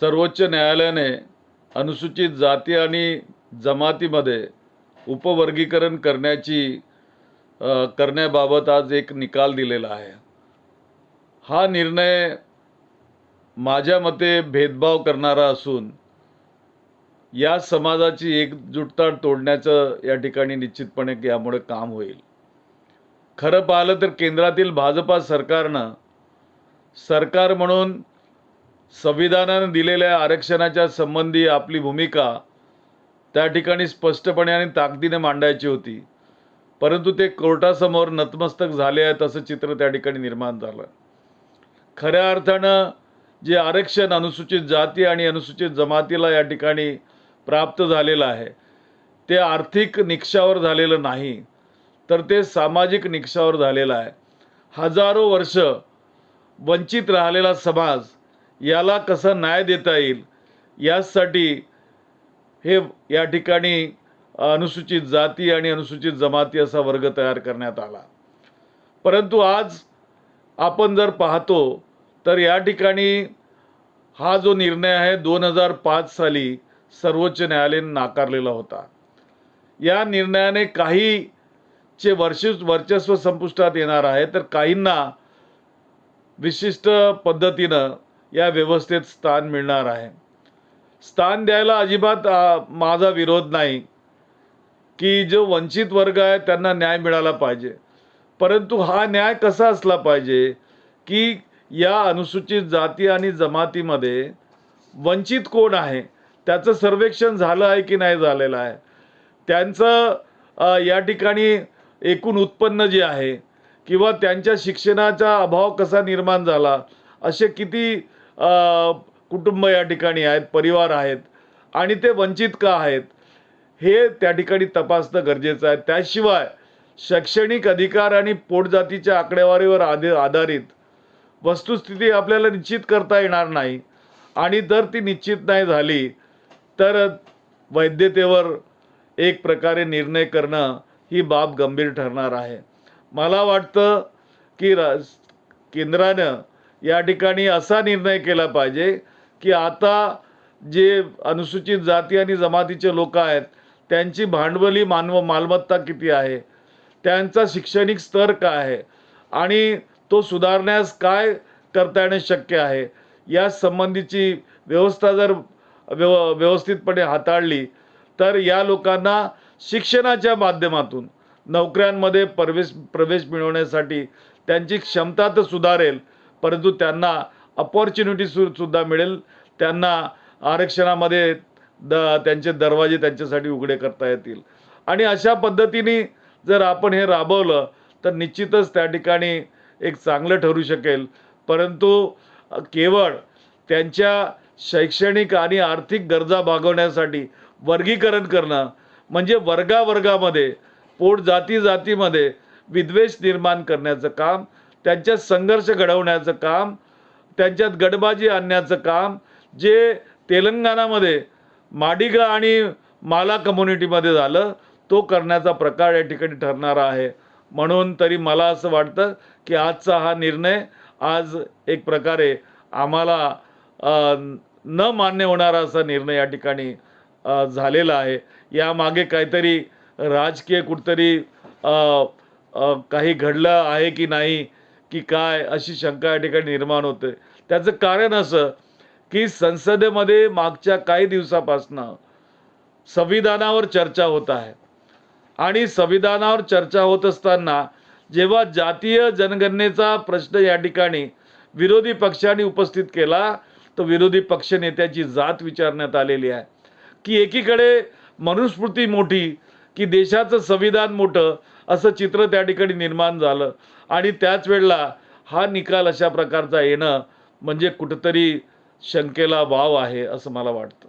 सर्वोच्च न्यायालयाने अनुसूचित जाती आणि जमातीमध्ये उपवर्गीकरण करण्याची करण्याबाबत आज एक निकाल दिलेला आहे. हा निर्णय माझ्या मते भेदभाव करणारा असून या समाजाची एकजुटता तोडण्याचं या ठिकाणी निश्चितपणे यामुळे काम होईल. खरं पाहिलं तर केंद्रातील भाजपा सरकारनं सरकार म्हणून संविधानानं दिलेल्या आरक्षणाच्या संबंधी आपली भूमिका त्या ठिकाणी स्पष्टपणे आणि ताकदीने मांडायची होती. परंतु ते कोर्टासमोर नतमस्तक झाले आहेत असं चित्र त्या ठिकाणी निर्माण झालं. खऱ्या अर्थानं जे आरक्षण अनुसूचित जाती आणि अनुसूचित जमातीला या ठिकाणी प्राप्त झालेलं आहे ते आर्थिक निकषावर झालेलं नाही तर ते सामाजिक निकषावर झालेलं आहे. हजारो वर्ष वंचित राहिलेला समाज याला कसा न्याय देता येईल? यासाठी हे या ठिकाणी अनुसूचित जाती आणि अनुसूचित जमाती असा वर्ग तयार करण्यात आला. परंतु आज आपण जर पाहतो तर या ठिकाणी हा जो निर्णय आहे दोन हजार पाच साली सर्वोच्च न्यायालयाने नाकारलेला होता. या निर्णयाने काही चे वर्ष वर्चस्व संपुष्टात येणार आहे तर काहींना विशिष्ट पद्धतीनं या व्यवस्थेत स्थान मिळणार आहे. स्थान द्यायला अजिबात माझा विरोध नाही की जो वंचित वर्ग आहे त्यांना न्याय मिळाला पाहिजे. परंतु हा न्याय कसा असला पाहिजे की या अनुसूचित जाती आणि जमातीमध्ये वंचित कोण आहे त्याचं सर्वेक्षण झालं आहे की नाही झालेलं आहे. त्यांचं या ठिकाणी एकूण उत्पन्न जे आहे किंवा त्यांच्या शिक्षणाचा अभाव कसा निर्माण झाला असे किती कुटुंब या ठिकाणी आहेत परिवार आहेत आणि ते वंचित का आहेत हे त्या ठिकाणी तपासणं गरजेचं आहे. त्याशिवाय शैक्षणिक अधिकार आणि पोटजातीच्या आकडेवारीवर आधे आधारित वस्तुस्थिती आपल्याला निश्चित करता येणार नाही आणि जर ती निश्चित नाही झाली तर वैद्यतेवर एक प्रकारे निर्णय करणं ही बाब गंभीर ठरणार आहे. मला वाटतं की रा केंद्रानं या ठिकाणी असा निर्णय केला पाहिजे की आता जे अनुसूचित जाती आणि जमातीचे लोक आहेत त्यांची भांडवली मानव मालमत्ता किती आहे त्यांचा शैक्षणिक स्तर काय आहे आणि तो सुधारण्यास काय करता येणे शक्य आहे या संबंधीची व्यवस्था जर व्यव व्यवस्थितपणे हाताळली तर या लोकांना शिक्षणाच्या माध्यमातून नोकऱ्यांमध्ये प्रवेश प्रवेश मिळवण्यासाठी त्यांची क्षमता तर सुधारेल परंतु त्यांना अपॉर्च्युनिटी सु सुद्धा मिळेल. त्यांना आरक्षणामध्ये द त्यांचे दरवाजे त्यांच्यासाठी उघडे करता येतील. आणि अशा पद्धतीने जर आपण हे राबवलं तर निश्चितच त्या ठिकाणी एक चांगलं ठरू शकेल. परंतु केवळ त्यांच्या शैक्षणिक आणि आर्थिक गरजा भागवण्यासाठी वर्गीकरण करणं म्हणजे वर्गावर्गामध्ये पोट जाती जातीमध्ये विद्वेष निर्माण करण्याचं काम त्यांच्यात संघर्ष घडवण्याचं काम त्यांच्यात गडबाजी आणण्याचं काम जे तेलंगणामध्ये माडिगा आणि माला कम्युनिटीमध्ये झालं तो करण्याचा प्रकार या ठिकाणी ठरणारा आहे. म्हणून तरी मला असं वाटतं की आजचा हा निर्णय आज एक प्रकारे आम्हाला न मान्य होणारा असा निर्णय या ठिकाणी झालेला आहे. यामागे काहीतरी राजकीय कुठतरी काही घडलं आहे की नाही की काय अशी शंका या ठिकाणी निर्माण होते. त्याचं कारण असं की संसदेमध्ये मागच्या काही दिवसापासनं संविधानावर चर्चा होत आहे. आणि संविधानावर चर्चा होत असताना जेव्हा जातीय जनगणनेचा प्रश्न या ठिकाणी विरोधी पक्षाने उपस्थित केला तर विरोधी पक्ष नेत्याची जात विचारण्यात आलेली आहे. की एकीकडे मनुस्मृती मोठी की देशाचं संविधान मोठं असं चित्र त्या ठिकाणी निर्माण झालं. आणि त्याच वेळेला हा निकाल अशा प्रकारचा येणं म्हणजे कुठंतरी शंकेला वाव आहे असं मला वाटतं.